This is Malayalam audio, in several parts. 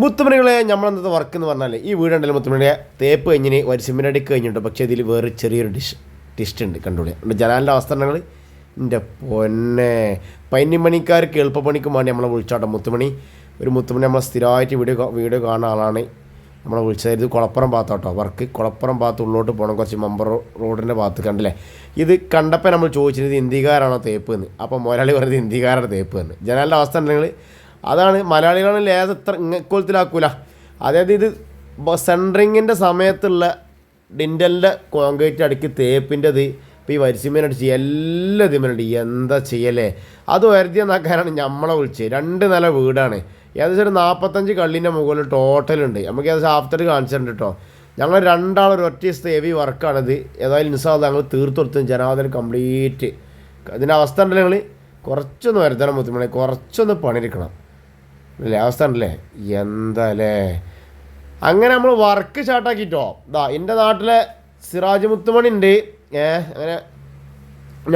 മുത്തുമണികളെ നമ്മളെന്നത്തെ വർക്ക് എന്ന് പറഞ്ഞാൽ ഈ വീടുണ്ടല്ലോ മുത്തുമണിയുടെ തേപ്പ് കഴിഞ്ഞിന് അടി കഴിഞ്ഞിട്ടുണ്ട്. പക്ഷേ ഇതിൽ വേറെ ചെറിയൊരു ഡിഷ് ടിസ്റ്റ് ഉണ്ട്. കണ്ടുപിടി നമ്മുടെ ജനാലിന്റെ അവസ്ഥകൾ എന്റെ പൊന്നെ. പൈനിമണിക്കാർക്ക് എളുപ്പപ്പണിക്കും വേണ്ടി നമ്മളെ വിളിച്ചോട്ടെ. മുത്തുമണി ഒരു മുത്തുമണി നമ്മൾ സ്ഥിരമായിട്ട് വീഡിയോ വീഡിയോ കാണുന്ന ആളാണ്. നമ്മളെ വിളിച്ചത് ഇത് കുളപ്പുറം ഭാഗത്തോട്ടോ വർക്ക് കുളപ്പുറം ഭാഗത്ത് ഉള്ളോട്ട് പോകണം കുറച്ച് മമ്പർ റോഡിന്റെ ഭാഗത്ത് കണ്ടില്ലേ? ഇത് കണ്ടപ്പോൾ നമ്മൾ ചോദിച്ചത് ഇത് ഇന്ത്യക്കാരാണോ തേപ്പ് എന്ന്. അപ്പോൾ മുതലാളി പറഞ്ഞത് ഇന്ത്യക്കാരുടെ തേപ്പ് എന്ന്. ജനാലിന്റെ അവസ്ഥ ഉണ്ടെങ്കിൽ അതാണ് മലയാളികളാണ് ലേസ് എത്ര ഇങ്ങക്കോലത്തിലാക്കൂല അതായത് ഇത് സെൻട്രിങ്ങിന്റെ സമയത്തുള്ള ഡിൻഡലിന്റെ കോൺക്രീറ്റ് അടുക്കി തേപ്പിന്റെത് ഇപ്പോൾ ഈ വരിസിമേനടിച്ച് എല്ലാ ഇതിമേനുണ്ട് എന്താ ചെയ്യലേ അത് വരുത്തിയെന്നാക്കാനാണ് നമ്മളെ വിളിച്ചത്. രണ്ട് നില വീടാണ്. ഏകദേശം ഒരു നാൽപ്പത്തഞ്ച് കള്ളിന്റെ മുകളിൽ ടോട്ടലുണ്ട് നമുക്ക് ഏകദേശം ആഫ്റ്റർ കാണിച്ചിട്ടുണ്ട് കേട്ടോ ഞങ്ങൾ രണ്ടാൾ ഒരു ഒറ്റ ദിവസത്തെ ഹെവി വർക്കാണിത് ഏതായാലും ഇൻസാദ് ഞങ്ങൾ തീർത്തൊടുത്തും ജനാദനം കംപ്ലീറ്റ് ഇതിന്റെ അവസ്ഥ ഉണ്ടല്ലോ ഞങ്ങൾ കുറച്ചൊന്ന് വരുത്തണം മുത്തുമണി. കുറച്ചൊന്ന് പണിയെടുക്കണം. അല്ലേ അവസ്ഥ ഉണ്ടല്ലേ എന്താല്ലേ അങ്ങനെ നമ്മൾ വർക്ക് സ്റ്റാർട്ടാക്കിട്ടോ ഇതാ എന്റെ നാട്ടിലെ സിറാജ് മുത്തുമണി ഉണ്ട് ഏ അങ്ങനെ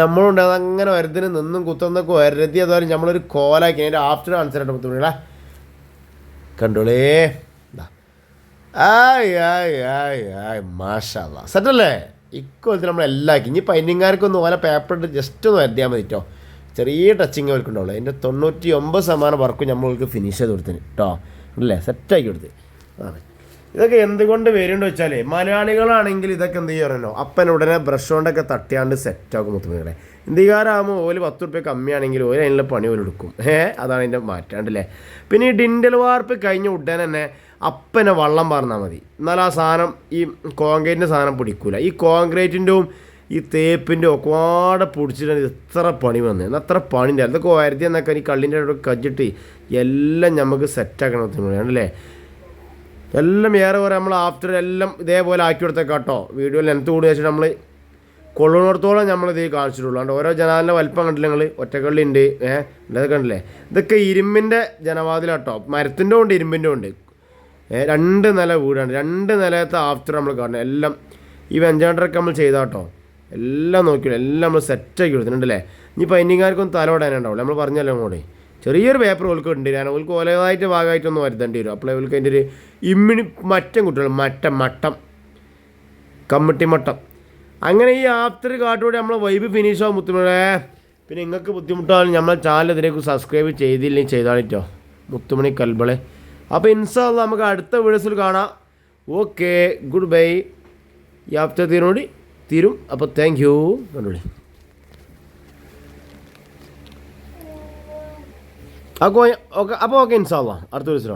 നമ്മളുണ്ട്. അതങ്ങനെ വരുന്നതിന് നിന്നും കുത്തുന്നൊക്കെ വരുത്തി അതുപോലെ നമ്മളൊരു കോലാക്കി. അതിന്റെ ആഫ്റ്റർ ആൻസർ ആയിട്ട് മുത്തുമണികളെ കണ്ടോളേ. ആയ് ആയ് ആയ് സെറ്റല്ലേ? ഇക്കൊല്ലത്തിൽ നമ്മൾ ഇനി പൈനിങ്ങാർക്കൊന്നും ഓല പേപ്പർ ഇട്ട് ജസ്റ്റ് ഒന്ന് വരുത്തിയാൽ മതി കേട്ടോ ചെറിയ ടച്ചിങ് അവർക്ക് ഉണ്ടാവുള്ളൂ അതിന്റെ തൊണ്ണൂറ്റി ഒമ്പത് ശതമാനം വർക്കും നമ്മൾക്ക് ഫിനിഷ് ചെയ്ത് കൊടുത്തിന് കേട്ടോ അല്ലേ? സെറ്റാക്കി കൊടുത്ത്. അതാണ് ഇതൊക്കെ എന്തുകൊണ്ട് വരുന്നുണ്ട് വെച്ചാൽ മലയാളികളാണെങ്കിൽ ഇതൊക്കെ എന്ത് ചെയ്യാറല്ലോ? അപ്പൻ ഉടനെ ബ്രഷ് കൊണ്ടൊക്കെ തട്ടിയാണ്ട് സെറ്റാക്കും മുത്തുമണികളെ. ഇന്ത്യക്കാരാകുമ്പോൾ ഓൽ പത്ത് റുപ്യ കമ്മിയാണെങ്കിൽ ഓൽ അതിനുള്ള പണി ഓൽ എടുക്കും. ഏഹ് അതാണ് അതിന്റെ മാറ്റാണ്ടല്ലേ പിന്നെ ഈ ഡിൻഡൽ വാർപ്പ് കഴിഞ്ഞ ഉടനെ തന്നെ അപ്പനെ വള്ളം പറഞ്ഞാൽ മതി. എന്നാൽ ആ സാധനം ഈ കോൺക്രീറ്റിന്റെ സാധനം പിടിക്കൂല. ഈ കോൺക്രീറ്റിന്റെയും ഈ തേപ്പിന്റെ ഒക്കെ പൊടിച്ചിട്ടാണ് എത്ര പണി വന്നത് എന്നാൽ അത്ര പണിന്റെ അതൊക്കെ വരുത്തി എന്നൊക്കെ ഈ കള്ളിന്റെ അവിടെ കജ്ജിട്ട് എല്ലാം നമുക്ക് സെറ്റാക്കണം അല്ലേ എല്ലാം ഏറെ കുറേ നമ്മൾ ആഫ്റ്റർ എല്ലാം ഇതേപോലെ ആക്കി കൊടുത്തേക്കാം കേട്ടോ വീഡിയോ ലെങ്ത്ത് കൂടി വെച്ചിട്ട് നമ്മൾ കൊള്ളുന്നിടത്തോളം നമ്മൾ ഇത് കാണിച്ചിട്ടുള്ളൂ. അതുകൊണ്ട് ഓരോ ജനാലിന്റെ വലിപ്പം കണ്ടില്ല നിങ്ങൾ ഒറ്റക്കള്ളി ഉണ്ട് ഏഹ് ഇതൊക്കെ കണ്ടില്ലേ? ഇതൊക്കെ ഇരുമ്പിന്റെ ജനവാതിലാട്ടോ മരത്തിന്റെ ഉണ്ട് ഇരുമ്പിന്റെ ഉണ്ട്. രണ്ട് നില വീടാണ്. രണ്ട് നിലത്തെ ആഫ്റ്റർ നമ്മൾ കാണണം എല്ലാം ഈ വെഞ്ചാണ്ടറൊക്കെ നമ്മൾ ചെയ്താട്ടോ എല്ലാം നോക്കിയിട്ട് എല്ലാം നമ്മൾ സെറ്റാക്കി കൊടുത്തിട്ടുണ്ടല്ലേ ഇനി പൈനിങ്ങാർക്കൊന്നും തല ഇടാനുണ്ടാവില്ല നമ്മൾ പറഞ്ഞല്ലോ അങ്ങോട്ട് ചെറിയൊരു പേപ്പർ ഓൾക്ക് ഉണ്ട്. ഞാൻ ഓൾക്ക് ഓലതായിട്ട് ഭാഗമായിട്ടൊന്ന് വരുത്തേണ്ടി വരും അപ്പോൾ ഓൾക്ക് അതിന്റെ ഒരു ഇമ്മിണി മറ്റം കുട്ടികൾ മറ്റം മട്ടം. കമ്മിട്ടി മട്ടം. അങ്ങനെ ഈ ആഫ്റ്റർ കാട്ടുകൂടി നമ്മൾ വൈബ് ഫിനിഷ് ആവും മുത്തുമണേ പിന്നെ നിങ്ങൾക്ക് ബുദ്ധിമുട്ടാണ് നമ്മൾ ചാനൽ ഇതിലേക്ക് സബ്സ്ക്രൈബ് ചെയ്തില്ലെങ്കിൽ ചെയ്താളിട്ടോ മുത്തുമണി കൽബളെ. അപ്പോൾ ഇൻഷാല്ല നമുക്ക് അടുത്ത വീഡിയോസിൽ കാണാം. ഓക്കെ ഗുഡ് ബൈ ഈ ആഫ്റ്റർ തീരോടി തീരും. അപ്പോൾ താങ്ക് യു കണ്ടോളി. അപ്പോൾ ഓക്കെ അപ്പോൾ ഓക്കെ ഇൻസാവാം അടുത്ത ദിവസമാണ്